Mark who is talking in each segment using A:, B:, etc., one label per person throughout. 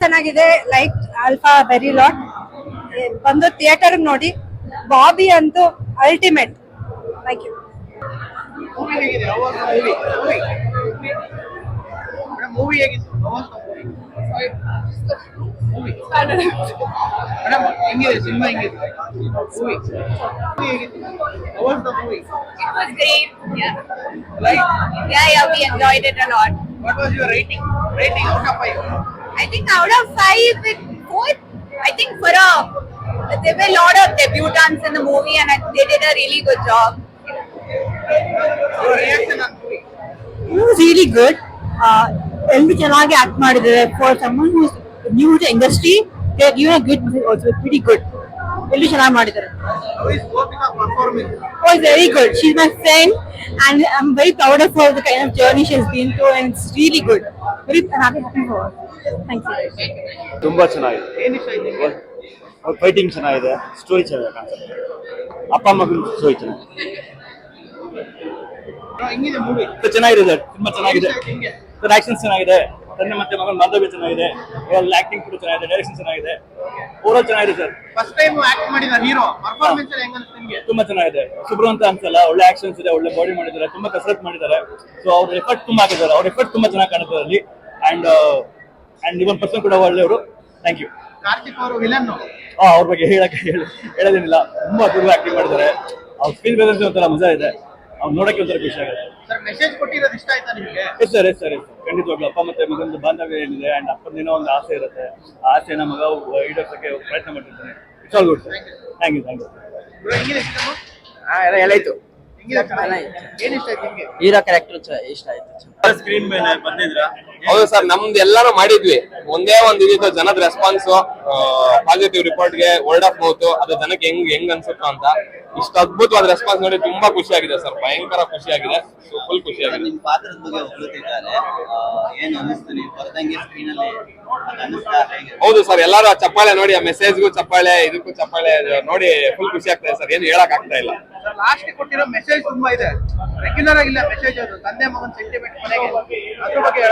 A: ಚೆನ್ನಾಗಿದೆ like alpha very lot ಬಂದು theatre ನೋಡಿ. ಬಾಬಿ ಅಂತೂ
B: ultimate thank you movie
C: cinema
B: like
C: I think out of five, it four. I think for a there were a lot of debutants in the movie, and I- they did a really good job.
B: Your reaction on movie?
A: Really good ಎಲ್ರು ಚೆನ್ನಾಗಿ act ಮಾಡಿದ್ದಾರೆ for someone who's new to industry they give a good also very good ಎಲ್ಲರೂ ಚೆನ್ನಾಗಿ ಮಾಡಿದ್ದಾರೆ? Oh, very good. She's my friend, and I'm very proud of her, the kind of journey she has been through, and it's really good. Very happy, happy for her. Thank you.
D: ತುಂಬಾ ಚೆನ್ನಾಗಿದೆ? Fighting ಚೆನ್ನಾಗಿದೆ story ಚೆನ್ನಾಗಿದೆ concept ಅಪ್ಪ ಮಗನ story ಚೆನ್ನಾಗಿದೆ ಚೆನ್ನಾಗಿದೆ sir ತುಂಬಾ ಚೆನ್ನಾಗಿದೆ ಸರ್ ಆಕ್ಷನ್ ಚೆನ್ನಾಗಿದೆ ತಂದೆ ಮತ್ತೆ ಮಗನ ಬಾಂಧವ್ಯ ಚೆನ್ನಾಗಿದೆ. ಆಕ್ಟಿಂಗ್ ಕೂಡ ಚೆನ್ನಾಗಿದೆ ಡೈರೆಕ್ಷನ್ ಚೆನ್ನಾಗಿದೆ. ಓವರ್ ಚೆನ್ನಾಗಿದೆ ಸರ್
B: ಫಸ್ಟ್ ಟೈಮ್ ಆಕ್ಟ್ ಮಾಡಿದ ಹೀರೋ ಪರ್ಫಾರ್ಮೆನ್ಸ್ ಹೆಂಗ್ ಅನ್ಸುತ್ತೆ ನಿಮ್ಗೆ?
D: ತುಂಬಾ ಚೆನ್ನಾಗಿದೆ. ಸುಬ್ರು ಅಂತ ಅನ್ಸಲ್ಲ ಒಳ್ಳೆ ಆಕ್ಷನ್ಸ್ ಇದೆ ಒಳ್ಳೆ ಬಾಡಿ ಮಾಡಿದ್ದಾರೆ ತುಂಬಾ ಕಸರತ್ ಮಾಡಿದ್ದಾರೆ. ಸೊ ಅವ್ರ ಎಫರ್ಟ್ ತುಂಬಾ ಹಾಕಿದ್ದಾರೆ. ಅವ್ರ ಎಫರ್ಟ್ ತುಂಬಾ ಚೆನ್ನಾಗಿ ಕಾಣುತ್ತೆ ಅಲ್ಲಿ ಅಂಡ್ ಅಂಡ್ ಇವನ್ ಪರ್ಸನ್ ಕೂಡ ಒಳ್ಳೆಯವರು. ಥ್ಯಾಂಕ್ ಯು
B: ಕಾರ್ತಿಕ್ ಅವರು ವಿಲನ್
D: ಆ, ಅವ್ರ ಬಗ್ಗೆ ಹೇಳಕ್ಕೆ ಹೇಳಿ ಹೇಳೋದೇನಿಲ್ಲ. ತುಂಬಾ ಅದ್ಭುತವಾಗಿ ಆಕ್ಟಿಂಗ್ ಮಾಡಿದ್ದಾರೆ. ಅವ್ರ ಸ್ಕ್ರೀನ್ ಪ್ರೆಸೆನ್ಸ್ ಒಂಥರ ಮಜಾ ಇದೆ. ಅವ್ರು ನೋಡಕ್ಕೆ ಒಂಥರ ಖುಷಿ ಆಗುತ್ತೆ.
B: ಸರ್ ಮೆಸೇಜ್ ಕೊಟ್ಟಿರೋದು ಇಷ್ಟ ಆಯ್ತಾ ನಿಮ್ಗೆ?
D: Yes sir yes sir yes ಖಂಡಿತವಾಗ್ಲೂ ಅಪ್ಪ ಮತ್ತೆ ಮಗನ ಬಾಂಧವ್ಯ ಏನಿದೆ ಅಂಡ್ ಅಪ್ಪನೇನೋ ಒಂದು ಆಸೆ ಇರುತ್ತೆ. ಆ ಆಸೆನ ಮಗ ಈಡೇರ್ಸಕ್ಕೆ ಪ್ರಯತ್ನ ಮಾಡ್ತಿದ್ದಾನೆ. It's all good sir thank
B: you thank you
E: ಎಲ್ಲ?
B: ಇಷ್ಟ ಆಯ್ತು ನಿಮ್ಗೆ?
E: ಹೀರೋ ಕ್ಯಾರೆಕ್ಟರ್ ಇಷ್ಟ ಆಯ್ತು.
D: ಸ್ಕ್ರೀನ್ ಮೇಲೆ ಬಂದಿದ್ರಾ?
F: ಹೌದು ಸರ್ ನಮ್ದು ಎಲ್ಲಾರು ಮಾಡಿದ್ವಿ. ಒಂದೇ ಒಂದು ಇದಿತ್ತು ಜನದ ರೆಸ್ಪಾನ್ಸ್ ಪಾಸಿಟಿವ್ ರಿಪೋರ್ಟ್ಗೆ ವರ್ಡ್ ಆಫ್ ಮೌತ್ ಅದು ಜನಕ್ಕೆ ಹೆಂಗ್ ಹೆಂಗ್ ಅನ್ಸುತ್ತೋ ಅಂತ. ಇಷ್ಟು ಅದ್ಭುತವಾದ ರೆಸ್ಪಾನ್ಸ್ ನೋಡಿ ತುಂಬಾ ಖುಷಿ ಆಗಿದೆ ಸರ್. ಭಯಂಕರ ಖುಷಿ ಆಗಿದೆ. ಫುಲ್ ಖುಷಿ ಆಗಿದೆ.
G: ನಿಮ್ ಪಾತ್ರದ ಬಗ್ಗೆ ಹೊಗಳುತ್ತಿದ್ದಾರೆ ಏನ್ ಅನ್ನಿಸ್ತು ನೀವು? ಬರ್ದಂಗೆ ಸ್ಕ್ರೀನ್ ಅಲ್ಲಿ
F: ಹೌದು ಸರ್. ಎಲ್ಲರೂ ಆ ಚಪ್ಪಾಳೆ ನೋಡಿ ಆ ಮೆಸೇಜ್ಗೂ ಚಪ್ಪಾಳೆ ಇದಕ್ಕೂ ಚಪ್ಪಾಳೆ ನೋಡಿ ಫುಲ್ ಖುಷಿ ಆಗ್ತಾ ಇದೆ ಸರ್. ಏನು ಹೇಳಕ್ ಆಗ್ತಾ ಇಲ್ಲ.
B: ಸರ್ ಲಾಸ್ಟ್ ಕೊಟ್ಟಿರೋ ಮೆಸೇಜ್ ತುಂಬಾ ಇದೆ. ರೆಗ್ಯುಲರ್ ಆಗಿಲ್ಲ ಮೆಸೇಜ್ ಅದು. ತಂದೆ ಮಗನ್ ಸೆಂಟಿಮೆಂಟ್ ಮನೆಗೆ. ಅದ್ರ ಬಗ್ಗೆ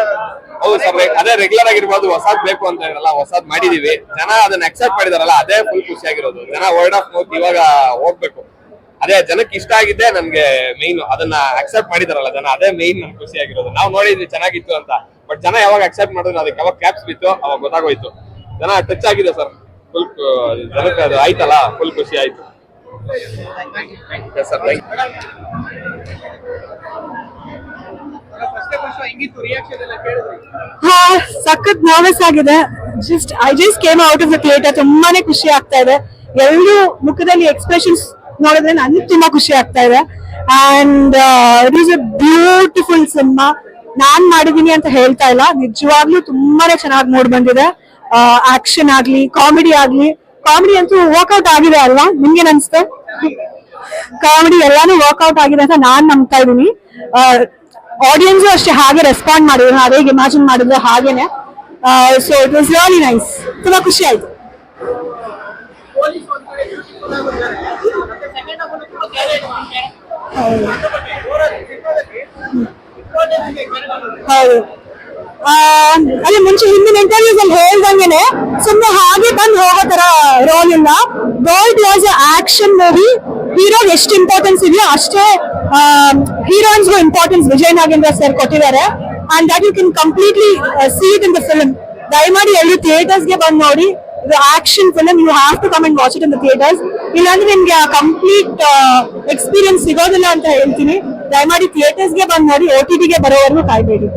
F: ಹೌದು ಸರ್. ಅದೇ ರೆಗ್ಯುಲರ್ ಆಗಿರ್ಬೋದು. ಹೊಸಾದ್ ಬೇಕು ಅಂತ ಹೇಳಲ್ಲ ಹೊಸದ್ ಮಾಡಿದೀವಿ. ಜನ ಅದನ್ನ ಅಕ್ಸೆಪ್ಟ್ ಮಾಡಿದಾರಲ್ಲ, ಅದೇ ಫುಲ್ ಖುಷಿ ಆಗಿರೋದು ಜನ ವರ್ಡ್ ಆಫ್ ಮೌತ್ ಇವಾಗ ಹೋಗ್ಬೇಕು. ಅದೇ ಜನಕ್ಕೆ ಇಷ್ಟ ಆಗಿದ್ದೆ ನನ್ಗೆ ಮೇನ್ ಅದನ್ನ ಅಕ್ಸೆಪ್ಟ್ ಮಾಡಿದಾರಲ್ಲ ಜನ, ಅದೇ ಮೇನ್ ನನ್ ಖುಷಿ ಆಗಿರೋದು ನಾವು ನೋಡಿದ್ವಿ ಚೆನ್ನಾಗಿತ್ತು ಅಂತ ಬಟ್ ಜನ ಯಾವಾಗ ಅಕ್ಸೆಪ್ಟ್ ಮಾಡಿದ್ರು ಅದಕ್ಕೆ ಯಾವಾಗ ಕ್ಯಾಪ್ಸ್ ಬಿತ್ತು, ಅವಾಗ ಗೊತ್ತಾಗೋಯ್ತು. ಜನ ಟಚ್ ಆಗಿದೆ ಸರ್ ಫುಲ್ ಜನಕ್ಕೆ ಅದು ಆಯ್ತಲ್ಲ ಫುಲ್ ಖುಷಿ ಆಯ್ತು. ಸರ್ ಥ್ಯಾಂಕ್
B: ಫಸ್ಟ್ ಫಸ್ಟ್ ಹೆಂಗಿತ್ತು ರಿಯಾಕ್ಷನ್ ಎಲ್ಲ ಕೇಳಿದ್ರಿ
A: ಹಾ ಸಖತ್ ನರ್ವಸ್ ಆಗಿದೆ. Just I just came out of the theatre ತುಂಬಾನೇ ಖುಷಿ ಆಗ್ತಾ ಇದೆ. ಎಲ್ಲರೂ ಮುಖದಲ್ಲಿ ಎಕ್ಸ್ಪ್ರೆಷನ್ಸ್ ನೋಡಿದ್ರೆ ನನಗೆ ತುಂಬಾ ಖುಷಿ ಆಗ್ತಾ ಇದೆ. And it is a beautiful cinema ನಾನ್ ಮಾಡಿದೀನಿ ಅಂತ ಹೇಳ್ತಾ ಇಲ್ಲ. ನಿಜವಾಗ್ಲೂ ತುಂಬಾನೇ ಚೆನ್ನಾಗಿ ಮೂಡ್ ಬಂದಿದೆ. ಆಕ್ಷನ್ ಆಗ್ಲಿ ಕಾಮಿಡಿ ಆಗ್ಲಿ. ಕಾಮಿಡಿ ಅಂತೂ ವರ್ಕ್ಔಟ್ ಆಗಿದೆ ಅಲ್ವಾ? ನಿಮ್ಗೆ ಅನ್ಸುತ್ತೆ? ಕಾಮಿಡಿ ಎಲ್ಲಾನು ವರ್ಕೌಟ್ ಆಗಿದೆ ಅಂತ ನಾನ್ ನಂಬ್ತಾ ಇದೀನಿ. ಆಡಿಯನ್ಸ್ ಅಷ್ಟೇ ಹಾಗೆ ರೆಸ್ಪಾಂಡ್ ಮಾಡಿದ್ರು, ಹೇಗೆ ಇಮ್ಯಾಜಿನ್ ಮಾಡಿದ್ರೆ, ಹಾಗೇನೆ. So it was really nice ತುಂಬಾ ಖುಷಿ ಆಯ್ತು. ಹೌದು. ಅದೇ ಮುಂಚೆ ಹಿಂದಿನ ಇಂಟರ್ವ್ಯೂಸ್ ಅಲ್ಲಿ ಹೇಳ್ದಂಗೆನೆ ಸುಮ್ಮನೆ ಹಾಗೆ ಬಂದು ಹೋಗೋ ತರ ರೋಲ್ ಇಲ್ಲ. ಗೋಲ್ಡ್ ವಾಸ್ ಆಕ್ಷನ್ ಮೂವಿ ಹೀರೋಗ್ ಎಷ್ಟು ಇಂಪಾರ್ಟೆನ್ಸ್ ಇದೆಯೋ ಅಷ್ಟೇ ಹೀರೋಯಿನ್ಸ್ಗೂ ಇಂಪಾರ್ಟೆನ್ಸ್ ವಿಜಯ್ ನಾಗೇಂದ್ರ ಸರ್ ಕೊಟ್ಟಿದ್ದಾರೆ. And that you can completely seat it in the film ದಯಮಾಡಿ ಎಲ್ಲರೂ ಥಿಯೇಟರ್ಸ್ಗೆ ಬಂದು ನೋಡಿ. ಇದು action film you have to come and watch it in the theatres ಇಲ್ಲಾಂದ್ರೆ ನಿಮ್ಗೆ ಆ ಕಂಪ್ಲೀಟ್ ಎಕ್ಸ್ಪೀರಿಯನ್ಸ್ ಸಿಗೋದಿಲ್ಲ ಅಂತ ಹೇಳ್ತೀನಿ. ದಯಮಾಡಿ ಥಿಯೇಟರ್ಸ್ಗೆ ಬಂದು ನೋಡಿ ಓ ಟಿ ಟಿಗೆ ಬರೋವರೆಗೂ ಕಾಯ್ಬೇಡಿ.